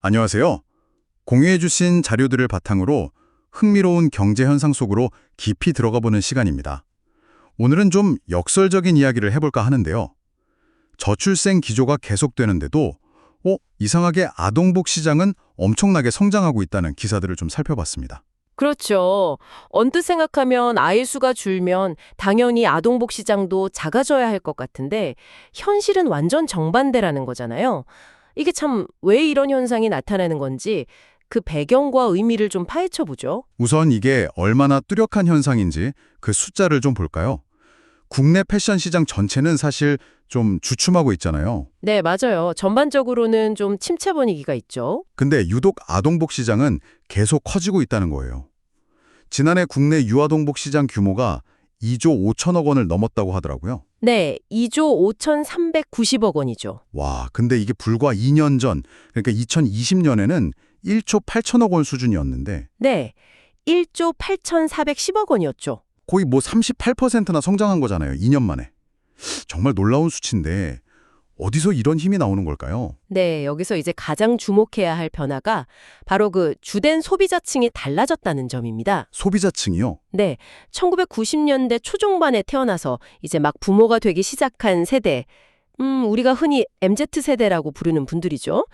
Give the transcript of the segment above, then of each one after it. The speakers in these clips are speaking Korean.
안녕하세요. 공유해주신 자료들을 바탕으로 흥미로운 경제 현상 속으로 깊이 들어가 보는 시간입니다. 오늘은 좀 역설적인 이야기를 해볼까 하는데요. 저출생 기조가 계속되는데도, 어, 이상하게 아동복 시장은 엄청나게 성장하고 있다는 기사들을 좀 살펴봤습니다. 그렇죠. 언뜻 생각하면 아이 수가 줄면 당연히 아동복 시장도 작아져야 할 것 같은데 현실은 완전 정반대라는 거잖아요. 이게 참 왜 이런 현상이 나타나는 건지 그 배경과 의미를 좀 파헤쳐 보죠. 우선 이게 얼마나 뚜렷한 현상인지 그 숫자를 좀 볼까요? 국내 패션 시장 전체는 사실 좀 주춤하고 있잖아요. 네, 맞아요. 전반적으로는 좀 침체 분위기가 있죠. 근데 유독 아동복 시장은 계속 커지고 있다는 거예요. 지난해 국내 유아동복 시장 규모가 2조 5천억 원을 넘었다고 하더라고요. 네, 2조 5,390억 원이죠. 와, 근데 이게 불과 2년 전, 그러니까 2020년에는 1조 8천억 원 수준이었는데 네, 1조 8,410억 원이었죠. 거의 뭐 38%나 성장한 거잖아요. 2년 만에. 정말 놀라운 수치인데 어디서 이런 힘이 나오는 걸까요? 네, 여기서 이제 가장 주목해야 할 변화가 바로 그 주된 소비자층이 달라졌다는 점입니다. 소비자층이요. 네, 1990년대 초중반에 태어나서 이제 막 부모가 되기 시작한 세대, 음, 우리가 흔히 MZ세대라고 부르는 분들이죠.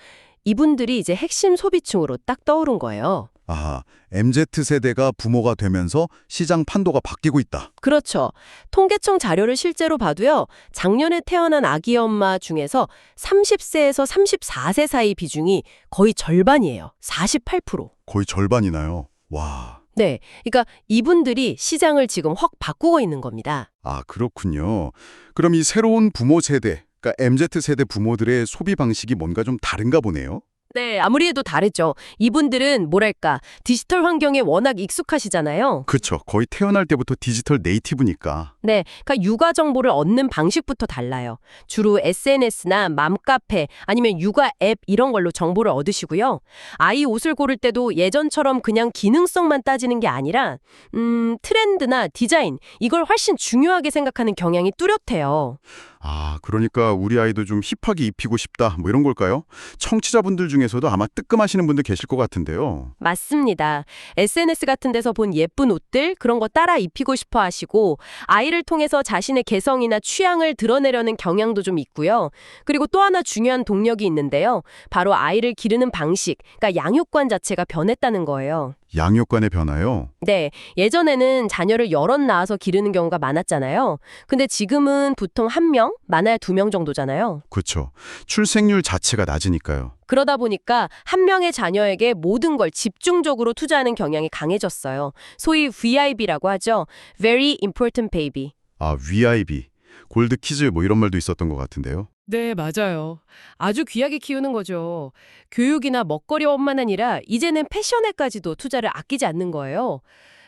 이분들이 이제 핵심 소비층으로 딱 떠오른 거예요. 아하, MZ세대가 부모가 되면서 시장 판도가 바뀌고 있다. 그렇죠. 통계청 자료를 실제로 봐도요, 작년에 태어난 아기 엄마 중에서 30세에서 34세 사이 비중이 거의 절반이에요. 48%. 거의 절반이나요. 와. 네. 그러니까 이분들이 시장을 지금 확 바꾸고 있는 겁니다. 아, 그렇군요. 그럼 이 새로운 부모 세대, 그러니까 MZ세대 부모들의 소비 방식이 뭔가 좀 다른가 보네요. 네, 아무리 해도 다르죠. 이분들은 뭐랄까, 디지털 환경에 워낙 익숙하시잖아요. 그쵸. 거의 태어날 때부터 디지털 네이티브니까. 네, 그러니까 육아 정보를 얻는 방식부터 달라요. 주로 SNS나 맘카페 아니면 육아 앱 이런 걸로 정보를 얻으시고요. 아이 옷을 고를 때도 예전처럼 그냥 기능성만 따지는 게 아니라 음, 트렌드나 디자인 이걸 훨씬 중요하게 생각하는 경향이 뚜렷해요. 아, 그러니까 우리 아이도 좀 힙하게 입히고 싶다. 뭐 이런 걸까요? 청취자분들 중에서도 아마 뜨끔하시는 분들 계실 것 같은데요. 맞습니다. SNS 같은 데서 본 예쁜 옷들 그런 거 따라 입히고 싶어 하시고 아이 를 통해서 자신의 개성이나 취향을 드러내려는 경향도 좀 있고요. 그리고 또 하나 중요한 동력이 있는데요. 바로 아이를 기르는 방식, 그러니까 양육관 자체가 변했다는 거예요. 양육관의 변화요. 네, 예전에는 자녀를 여럿 낳아서 기르는 경우가 많았잖아요. 근데 지금은 보통 한 명, 많아야 두 명 정도잖아요. 그렇죠. 출생률 자체가 낮으니까요. 그러다 보니까 한 명의 자녀에게 모든 걸 집중적으로 투자하는 경향이 강해졌어요. 소위 VIB라고 하죠. Very Important Baby. 아, VIB, 골드 키즈 뭐 이런 말도 있었던 것 같은데요. 네, 맞아요. 아주 귀하게 키우는 거죠. 교육이나 먹거리뿐만 아니라 이제는 패션에까지도 투자를 아끼지 않는 거예요.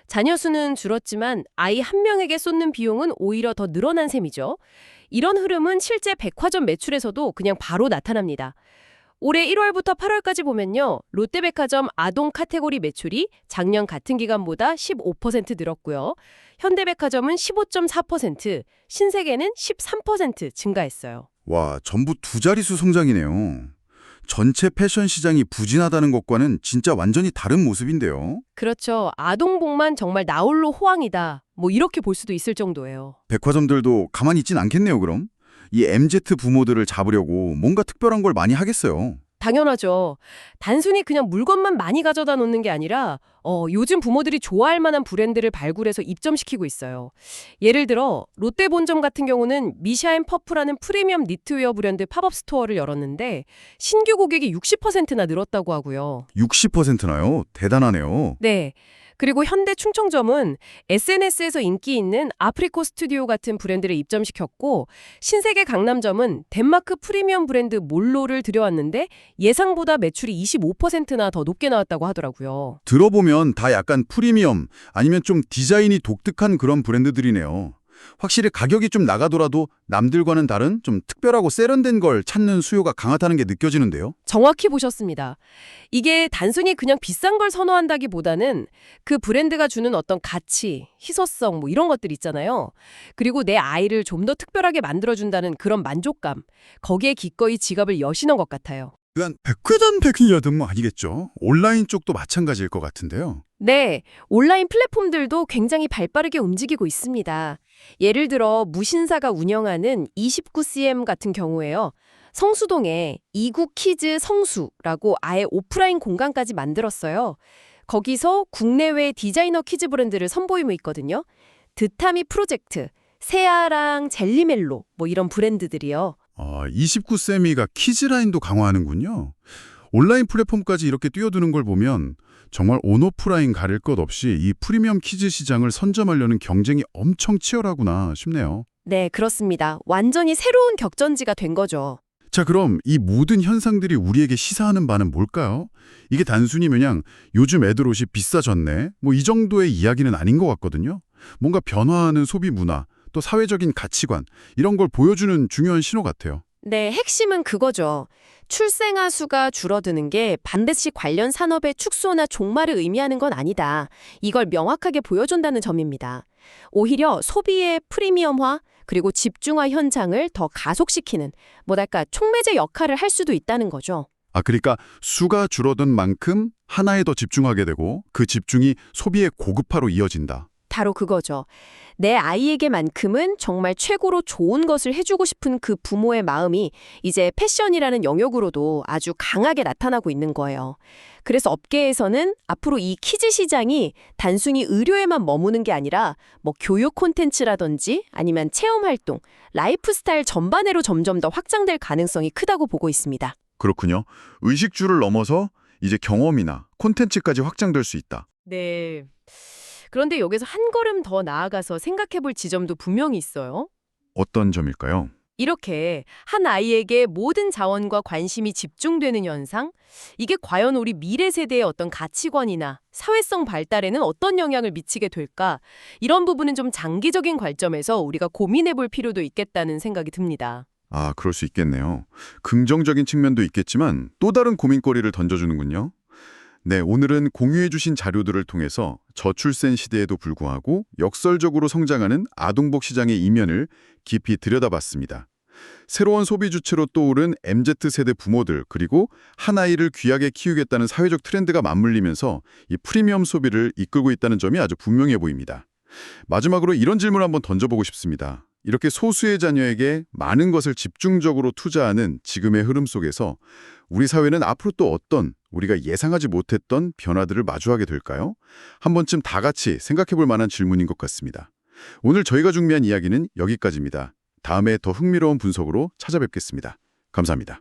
자녀 수는 줄었지만 아이 한 명에게 쏟는 비용은 오히려 더 늘어난 셈이죠. 이런 흐름은 실제 백화점 매출에서도 그냥 바로 나타납니다. 올해 1월부터 8월까지 보면요. 롯데백화점 아동 카테고리 매출이 작년 같은 기간보다 15% 늘었고요. 현대백화점은 15.4%, 신세계는 13% 증가했어요. 와, 전부 두 자릿수 성장이네요. 전체 패션 시장이 부진하다는 것과는 진짜 완전히 다른 모습인데요. 그렇죠. 아동복만 정말 나홀로 호황이다. 뭐 이렇게 볼 수도 있을 정도예요. 백화점들도 가만히 있진 않겠네요, 그럼. 이 MZ 부모들을 잡으려고 뭔가 특별한 걸 많이 하겠어요. 당연하죠. 단순히 그냥 물건만 많이 가져다 놓는 게 아니라 어, 요즘 부모들이 좋아할 만한 브랜드를 발굴해서 입점시키고 있어요. 예를 들어 롯데 본점 같은 경우는 미샤 앤 퍼프라는 프리미엄 니트웨어 브랜드 팝업 스토어를 열었는데 신규 고객이 60%나 늘었다고 하고요. 60%나요? 대단하네요. 네. 그리고 현대 충청점은 SNS에서 인기 있는 아프리코 스튜디오 같은 브랜드를 입점시켰고 신세계 강남점은 덴마크 프리미엄 브랜드 몰로를 들여왔는데 예상보다 매출이 25%나 더 높게 나왔다고 하더라고요. 들어보면 다 약간 프리미엄 아니면 좀 디자인이 독특한 그런 브랜드들이네요. 확실히 가격이 좀 나가더라도 남들과는 다른 좀 특별하고 세련된 걸 찾는 수요가 강하다는 게 느껴지는데요. 정확히 보셨습니다. 이게 단순히 그냥 비싼 걸 선호한다기보다는 그 브랜드가 주는 어떤 가치, 희소성 뭐 이런 것들 있잖아요. 그리고 내 아이를 좀 더 특별하게 만들어준다는 그런 만족감. 거기에 기꺼이 지갑을 여시는 것 같아요. 그간 백회전백이라든 뭐 아니겠죠. 온라인 쪽도 마찬가지일 것 같은데요. 네, 온라인 플랫폼들도 굉장히 발빠르게 움직이고 있습니다. 예를 들어 무신사가 운영하는 29cm 같은 경우에요. 성수동에 이구 키즈 성수라고 아예 오프라인 공간까지 만들었어요. 거기서 국내외 디자이너 키즈 브랜드를 선보이고 있거든요. 드타미 프로젝트, 세아랑 젤리멜로 뭐 이런 브랜드들이요. 아, 29세미가 키즈라인도 강화하는군요. 온라인 플랫폼까지 이렇게 뛰어드는 걸 보면 정말 온오프라인 가릴 것 없이 이 프리미엄 키즈 시장을 선점하려는 경쟁이 엄청 치열하구나 싶네요. 네, 그렇습니다. 완전히 새로운 격전지가 된 거죠. 자, 그럼 이 모든 현상들이 우리에게 시사하는 바는 뭘까요? 이게 단순히 그냥 요즘 애들 옷이 비싸졌네. 뭐 이 정도의 이야기는 아닌 것 같거든요. 뭔가 변화하는 소비 문화, 또 사회적인 가치관, 이런 걸 보여주는 중요한 신호 같아요. 네, 핵심은 그거죠. 출생아 수가 줄어드는 게 반드시 관련 산업의 축소나 종말을 의미하는 건 아니다. 이걸 명확하게 보여준다는 점입니다. 오히려 소비의 프리미엄화 그리고 집중화 현상을 더 가속시키는 뭐랄까 촉매제 역할을 할 수도 있다는 거죠. 아, 그러니까 수가 줄어든 만큼 하나에 더 집중하게 되고 그 집중이 소비의 고급화로 이어진다. 바로 그거죠. 내 아이에게만큼은 정말 최고로 좋은 것을 해주고 싶은 그 부모의 마음이 이제 패션이라는 영역으로도 아주 강하게 나타나고 있는 거예요. 그래서 업계에서는 앞으로 이 키즈 시장이 단순히 의료에만 머무는 게 아니라 뭐 교육 콘텐츠라든지 아니면 체험 활동, 라이프 스타일 전반으로 점점 더 확장될 가능성이 크다고 보고 있습니다. 그렇군요. 의식주를 넘어서 이제 경험이나 콘텐츠까지 확장될 수 있다. 네. 그런데 여기서 한 걸음 더 나아가서 생각해 볼 지점도 분명히 있어요. 어떤 점일까요? 이렇게 한 아이에게 모든 자원과 관심이 집중되는 현상? 이게 과연 우리 미래 세대의 어떤 가치관이나 사회성 발달에는 어떤 영향을 미치게 될까? 이런 부분은 좀 장기적인 관점에서 우리가 고민해 볼 필요도 있겠다는 생각이 듭니다. 아, 그럴 수 있겠네요. 긍정적인 측면도 있겠지만 또 다른 고민거리를 던져주는군요. 네, 오늘은 공유해주신 자료들을 통해서 저출생 시대에도 불구하고 역설적으로 성장하는 아동복 시장의 이면을 깊이 들여다봤습니다. 새로운 소비 주체로 떠오른 MZ세대 부모들 그리고 한 아이를 귀하게 키우겠다는 사회적 트렌드가 맞물리면서 이 프리미엄 소비를 이끌고 있다는 점이 아주 분명해 보입니다. 마지막으로 이런 질문을 한번 던져보고 싶습니다. 이렇게 소수의 자녀에게 많은 것을 집중적으로 투자하는 지금의 흐름 속에서 우리 사회는 앞으로 또 어떤 우리가 예상하지 못했던 변화들을 마주하게 될까요? 한 번쯤 다 같이 생각해 볼 만한 질문인 것 같습니다. 오늘 저희가 준비한 이야기는 여기까지입니다. 다음에 더 흥미로운 분석으로 찾아뵙겠습니다. 감사합니다.